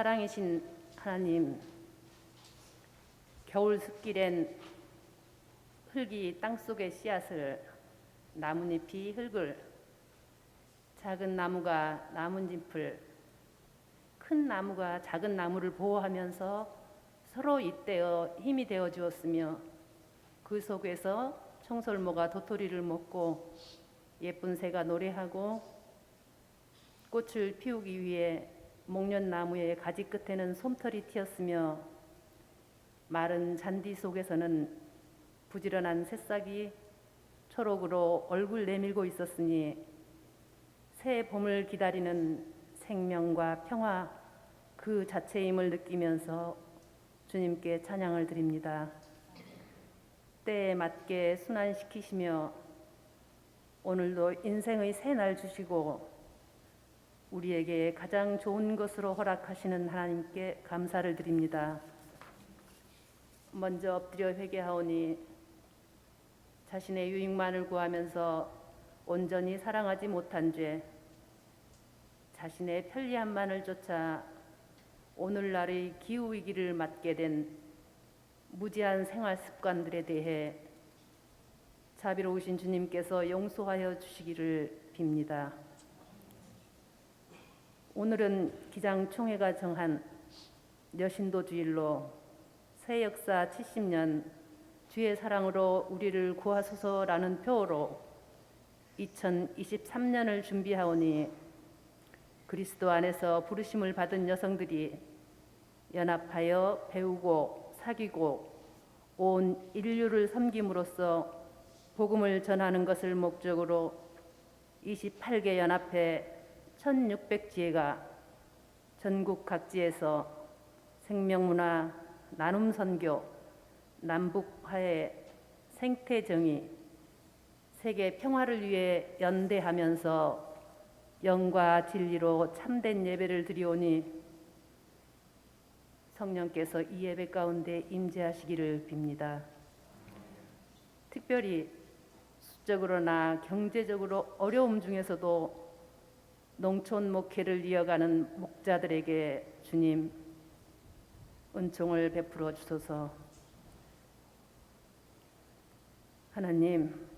사랑이신 하나님, 겨울 습길엔 흙이 땅 속의 씨앗을 나뭇잎이 흙을 작은 나무가 나뭇잎을 큰 나무가 작은 나무를 보호하면서 서로 잇대어 힘이 되어 주었으며 그 속에서 청설모가 도토리를 먹고 예쁜 새가 노래하고 꽃을 피우기 위해 목련나무의 가지 끝에는 솜털이 튀었으며 마른 잔디 속에서는 부지런한 새싹이 초록으로 얼굴 내밀고 있었으니 새 봄을 기다리는 생명과 평화 그 자체임을 느끼면서 주님께 찬양을 드립니다. 때에 맞게 순환시키시며 오늘도 인생의 새 날 주시고 우리에게 가장 좋은 것으로 허락하시는 하나님께 감사를 드립니다. 먼저 엎드려 회개하오니 자신의 유익만을 구하면서 온전히 사랑하지 못한 죄, 자신의 편리함만을 쫓아 오늘날의 기후 위기를 맞게 된 무지한 생활 습관들에 대해 자비로우신 주님께서 용서하여 주시기를 빕니다. 오늘은 기장총회가 정한 여신도 주일로 새 역사 70년 주의 사랑으로 우리를 구하소서라는 표어로 2023년을 준비하오니 그리스도 안에서 부르심을 받은 여성들이 연합하여 배우고 사귀고 온 인류를 섬김으로써 복음을 전하는 것을 목적으로 28개 연합회 1600지회가 전국 각지에서 생명문화, 나눔 선교, 남북화해, 생태 정의, 세계 평화를 위해 연대하면서 영과 진리로 참된 예배를 드리오니 성령께서 이 예배 가운데 임재하시기를 빕니다. 특별히 수적으로나 경제적으로 어려움 중에서도 농촌 목회를 이어가는 목자들에게 주님 은총을 베풀어 주소서. 하나님,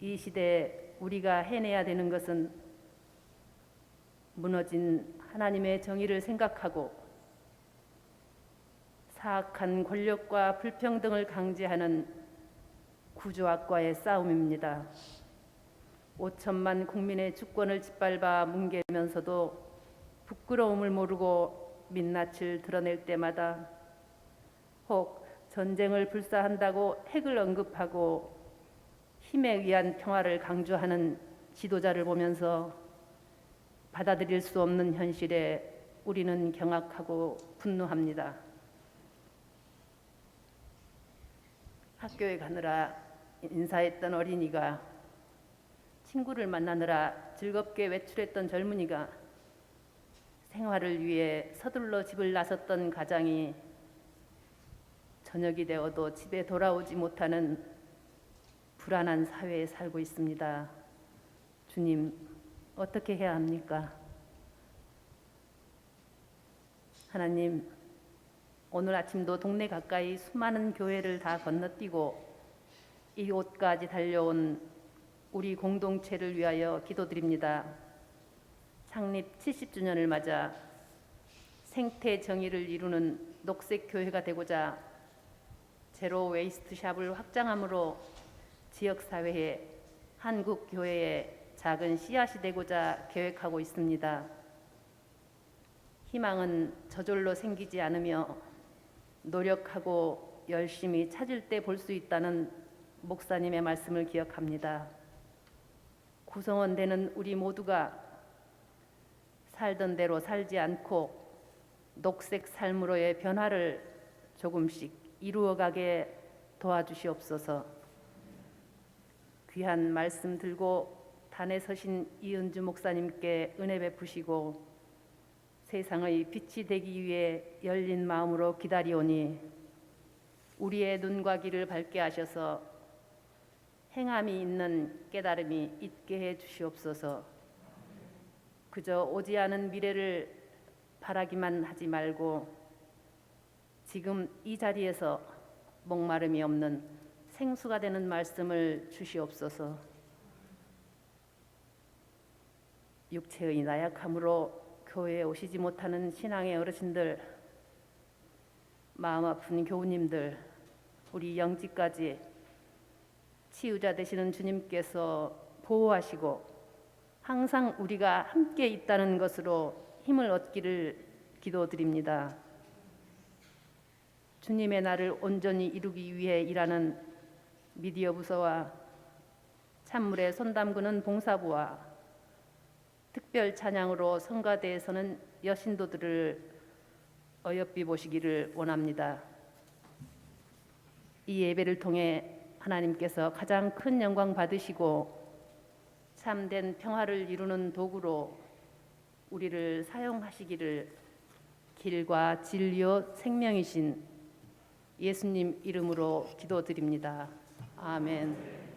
이 시대 우리가 해내야 되는 것은 무너진 하나님의 정의를 생각하고 사악한 권력과 불평등을 강제하는 구조학과의 싸움입니다. 5천만 국민의 주권을 짓밟아 뭉개면서도 부끄러움을 모르고 민낯을 드러낼 때마다 혹 전쟁을 불사한다고 핵을 언급하고 힘에 의한 평화를 강조하는 지도자를 보면서 받아들일 수 없는 현실에 우리는 경악하고 분노합니다. 학교에 가느라 인사했던 어린이가 친구를 만나느라 즐겁게 외출했던 젊은이가 생활을 위해 서둘러 집을 나섰던 가장이 저녁이 되어도 집에 돌아오지 못하는 불안한 사회에 살고 있습니다. 주님, 어떻게 해야 합니까? 하나님, 오늘 아침도 동네 가까이 수많은 교회를 다 건너뛰고 이곳까지 달려온 우리 공동체를 위하여 기도드립니다. 창립 70주년을 맞아 생태 정의를 이루는 녹색 교회가 되고자 제로 웨이스트 샵을 확장함으로 지역 사회에 한국 교회의 작은 씨앗이 되고자 계획하고 있습니다. 희망은 저절로 생기지 않으며 노력하고 열심히 찾을 때 볼 수 있다는 목사님의 말씀을 기억합니다. 구성원 되는 우리 모두가 살던 대로 살지 않고 녹색 삶으로의 변화를 조금씩 이루어가게 도와주시옵소서. 귀한 말씀 들고 단에 서신 이은주 목사님께 은혜 베푸시고 세상의 빛이 되기 위해 열린 마음으로 기다리오니 우리의 눈과 귀를 밝게 하셔서 행함이 있는 깨달음이 있게 해 주시옵소서. 그저 오지 않은 미래를 바라기만 하지 말고 지금 이 자리에서 목마름이 없는 생수가 되는 말씀을 주시옵소서. 육체의 나약함으로 교회에 오시지 못하는 신앙의 어르신들, 마음 아픈 교우님들, 우리 영지까지 치유자 되시는 주님께서 보호하시고 항상 우리가 함께 있다는 것으로 힘을 얻기를 기도드립니다. 주님의 날을 온전히 이루기 위해 일하는 미디어 부서와 찬물에 손 담그는 봉사부와 특별 찬양으로 성가대에서는 여신도들을 어여삐 보시기를 원합니다. 이 예배를 통해 하나님께서 가장 큰 영광 받으시고 참된 평화를 이루는 도구로 우리를 사용하시기를 길과 진리요 생명이신 예수님 이름으로 기도드립니다. 아멘.